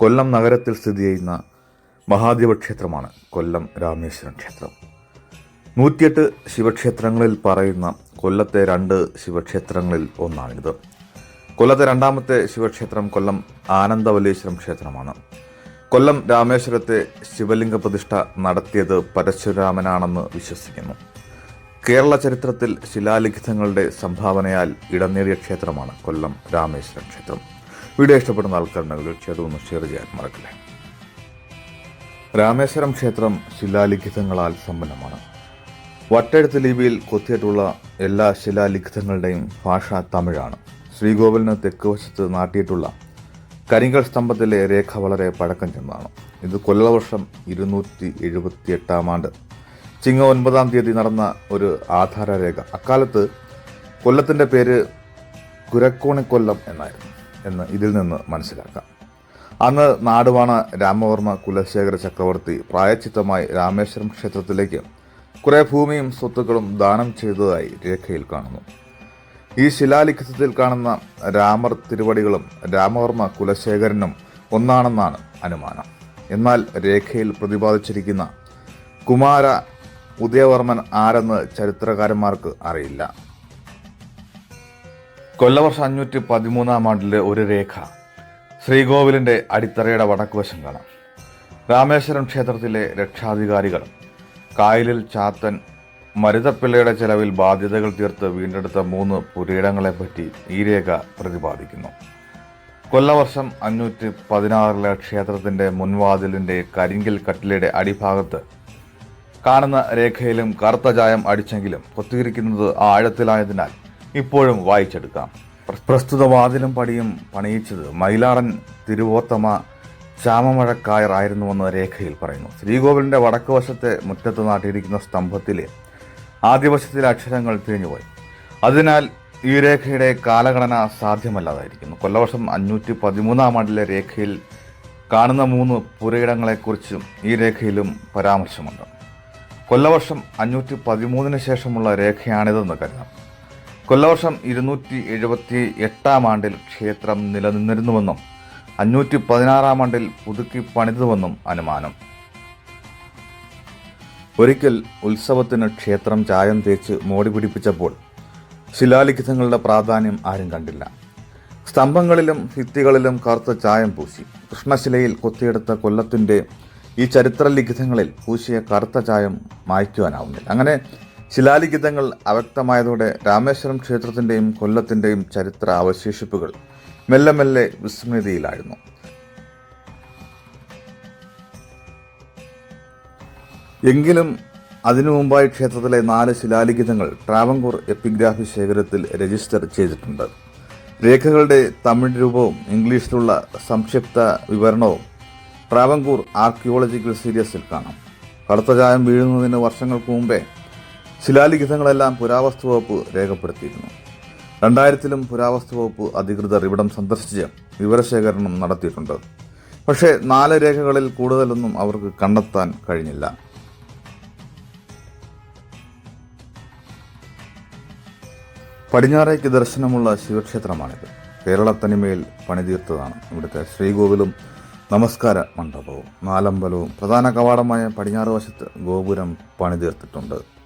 കൊല്ലം നഗരത്തിൽ സ്ഥിതി ചെയ്യുന്ന മഹാദേവ ക്ഷേത്രമാണ് കൊല്ലം രാമേശ്വരൻ ക്ഷേത്രം. നൂറ്റിയെട്ട് ശിവക്ഷേത്രങ്ങളിൽ പറയുന്ന കൊല്ലത്തെ രണ്ട് ശിവക്ഷേത്രങ്ങളിൽ ഒന്നാണിത്. കൊല്ലത്തെ രണ്ടാമത്തെ ശിവക്ഷേത്രം കൊല്ലം ആനന്ദവല്ലീശ്വരം ക്ഷേത്രമാണ്. കൊല്ലം രാമേശ്വരത്തെ ശിവലിംഗ പ്രതിഷ്ഠ നടത്തിയത് പരശുരാമനാണെന്ന് വിശ്വസിക്കുന്നു. കേരള ചരിത്രത്തിൽ ശിലാലിഖിതങ്ങളുടെ സംഭാവനയാൽ ഇടം നേടിയ ക്ഷേത്രമാണ് കൊല്ലം രാമേശ്വരം ക്ഷേത്രം. വീഡിയോ ഇഷ്ടപ്പെടുന്ന ആൾക്കാരുണ്ടെങ്കിൽ തീർച്ചയായിട്ടും ഒന്ന് ഷെയർ ചെയ്യാൻ മറക്കില്ല. രാമേശ്വരം ക്ഷേത്രം ശിലാലിഖിതങ്ങളാൽ സമ്പന്നമാണ്. വട്ടെഴുത്ത് ലിപിയിൽ കൊത്തിയിട്ടുള്ള എല്ലാ ശിലാലിഖിതങ്ങളുടെയും ഭാഷ തമിഴാണ്. ശ്രീകോവിലിന് തെക്ക് വശത്ത് നാട്ടിയിട്ടുള്ള കരിങ്കൽ സ്തംഭത്തിലെ രേഖ വളരെ പഴക്കം ചെന്നതാണ്. ഇത് കൊല്ലവർഷം ഇരുന്നൂറ്റി എഴുപത്തി എട്ടാം ആണ്ട് ചിങ്ങ ഒൻപതാം തീയതി നടന്ന ഒരു ആധാരരേഖ. അക്കാലത്ത് കൊല്ലത്തിന്റെ പേര് കുരക്കോണിക്കൊല്ലം എന്നായിരുന്നു. എന്ന് ഇതിൽ നിന്ന് മനസ്സിലാക്കാം. അന്ന് നാടുവാണ രാമവർമ്മ കുലശേഖര ചക്രവർത്തി പ്രായച്ചിത്തമായി രാമേശ്വരം ക്ഷേത്രത്തിലേക്ക് കുറേ ഭൂമിയും സ്വത്തുക്കളും ദാനം ചെയ്തതായി രേഖയിൽ കാണുന്നു. ഈ ശിലാലിഖിതത്തിൽ കാണുന്ന രാമർ തിരുവടികളും രാമവർമ്മ കുലശേഖരനും ഒന്നാണെന്നാണ് അനുമാനം. എന്നാൽ രേഖയിൽ പ്രതിപാദിച്ചിരിക്കുന്ന കുമാര ഉദയവർമ്മൻ ആരെന്ന് ചരിത്രകാരന്മാർക്ക് അറിയില്ല. കൊല്ലവർഷം അഞ്ഞൂറ്റി പതിമൂന്നാം ആണ്ടിലെ ഒരു രേഖ. ശ്രീകോവിലിന്റെ അടിത്തറയുടെ വടക്കുവശം കാണാം. രാമേശ്വരം ക്ഷേത്രത്തിലെ രക്ഷാധികാരികൾ കായലിൽ ചാത്തൻ മരുതപ്പിള്ളയുടെ ചെലവിൽ ബാധ്യതകൾ തീർത്ത് വീണ്ടെടുത്ത മൂന്ന് പുരയിടങ്ങളെപ്പറ്റി ഈ രേഖ പ്രതിപാദിക്കുന്നു. കൊല്ലവർഷം അഞ്ഞൂറ്റി പതിനാറിലെ ക്ഷേത്രത്തിന്റെ മുൻവാതിലിന്റെ കരിങ്കൽ കട്ടിലയുടെ അടിഭാഗത്ത് കാണുന്ന രേഖയിലും കറുത്ത ചായം അടിച്ചെങ്കിലും കൊത്തിയിരിക്കുന്നത് ആഴത്തിലായതിനാൽ ഇപ്പോഴും വായിച്ചെടുക്കാം. പ്രസ്തുത വാതിലും പടിയും പണിയിച്ചത് മൈലാറൻ തിരുവോത്തമ ചാമമഴക്കായർ ആയിരുന്നുവെന്ന് രേഖയിൽ പറയുന്നു. ശ്രീകോവിലിന്റെ വടക്ക് വശത്തെ മുറ്റത്ത് നാട്ടിയിരിക്കുന്ന സ്തംഭത്തിലെ ആദ്യവശത്തിലെ അക്ഷരങ്ങൾ തിരിഞ്ഞുപോയി. അതിനാൽ ഈ രേഖയുടെ കാലഘടന സാധ്യമല്ലാതായിരിക്കുന്നു. കൊല്ലവർഷം അഞ്ഞൂറ്റി പതിമൂന്നാം ആണ്ടിലെ രേഖയിൽ കാണുന്ന മൂന്ന് പുരയിടങ്ങളെക്കുറിച്ചും ഈ രേഖയിലും പരാമർശമുണ്ട്. കൊല്ലവർഷം അഞ്ഞൂറ്റി പതിമൂന്നിന് ശേഷമുള്ള രേഖയാണിതെന്ന് കരുതാം. കൊല്ലവർഷം ഇരുന്നൂറ്റി എഴുപത്തി എട്ടാം ആണ്ടിൽ ക്ഷേത്രം നിലനിന്നിരുന്നുവെന്നും അഞ്ഞൂറ്റി പതിനാറാം ആണ്ടിൽ പുതുക്കി പണിതുവെന്നും അനുമാനം. ഒരിക്കൽ ഉത്സവത്തിന് ക്ഷേത്രം ചായം തേച്ച് മോടി പിടിപ്പിച്ചപ്പോൾ ശിലാലിഖിതങ്ങളുടെ പ്രാധാന്യം ആരും കണ്ടില്ല. സ്തംഭങ്ങളിലും ഭിത്തികളിലും കറുത്ത ചായം പൂശി. കൃഷ്ണശിലയിൽ കൊത്തിയെടുത്ത കൊല്ലത്തിന്റെ ഈ ചരിത്രലിഖിതങ്ങളിൽ പൂശിയ കറുത്ത ചായം മായ്ക്കുവാനാവുന്നില്ല. അങ്ങനെ ശിലാലിഖിതങ്ങൾ അവ്യക്തമായതോടെ രാമേശ്വരം ക്ഷേത്രത്തിന്റെയും കൊല്ലത്തിന്റെയും ചരിത്ര അവശേഷിപ്പുകൾ മെല്ലെ മെല്ലെ വിസ്മൃതിയിലായിരുന്നു. എങ്കിലും അതിനു മുമ്പായി ക്ഷേത്രത്തിലെ നാല് ശിലാലിഖിതങ്ങൾ ട്രാവങ്കൂർ എപ്പിഗ്രാഫി ശേഖരത്തിൽ രജിസ്റ്റർ ചെയ്തിട്ടുണ്ട്. രേഖകളുടെ തമിഴ് രൂപവും ഇംഗ്ലീഷിലുള്ള സംക്ഷിപ്ത വിവരണവും ട്രാവങ്കൂർ ആർക്കിയോളജിക്കൽ സീരീസിൽ കാണാം. കടുത്ത ചായം വീഴുന്നതിന് വർഷങ്ങൾക്ക് മുമ്പേ ശിലാലിഖിതങ്ങളെല്ലാം പുരാവസ്തു വകുപ്പ് രേഖപ്പെടുത്തിയിരുന്നു. രണ്ടായിരത്തിലും പുരാവസ്തു വകുപ്പ് അധികൃതർ ഇവിടം സന്ദർശിച്ച് വിവരശേഖരണം നടത്തിയിട്ടുണ്ട്. പക്ഷേ നാല് രേഖകളിൽ കൂടുതലൊന്നും അവർക്ക് കണ്ടെത്താൻ കഴിഞ്ഞില്ല. പടിഞ്ഞാറേക്ക് ദർശനമുള്ള ശിവക്ഷേത്രമാണിത്. കേരളത്തനിമയിൽ പണിതീർത്തതാണ് ഇവിടുത്തെ ശ്രീകോവിലും നമസ്കാര മണ്ഡപവും. നാലമ്പലവും. പ്രധാന കവാടമായ പടിഞ്ഞാറ് വശത്ത് ഗോപുരം പണിതീർത്തിട്ടുണ്ട്.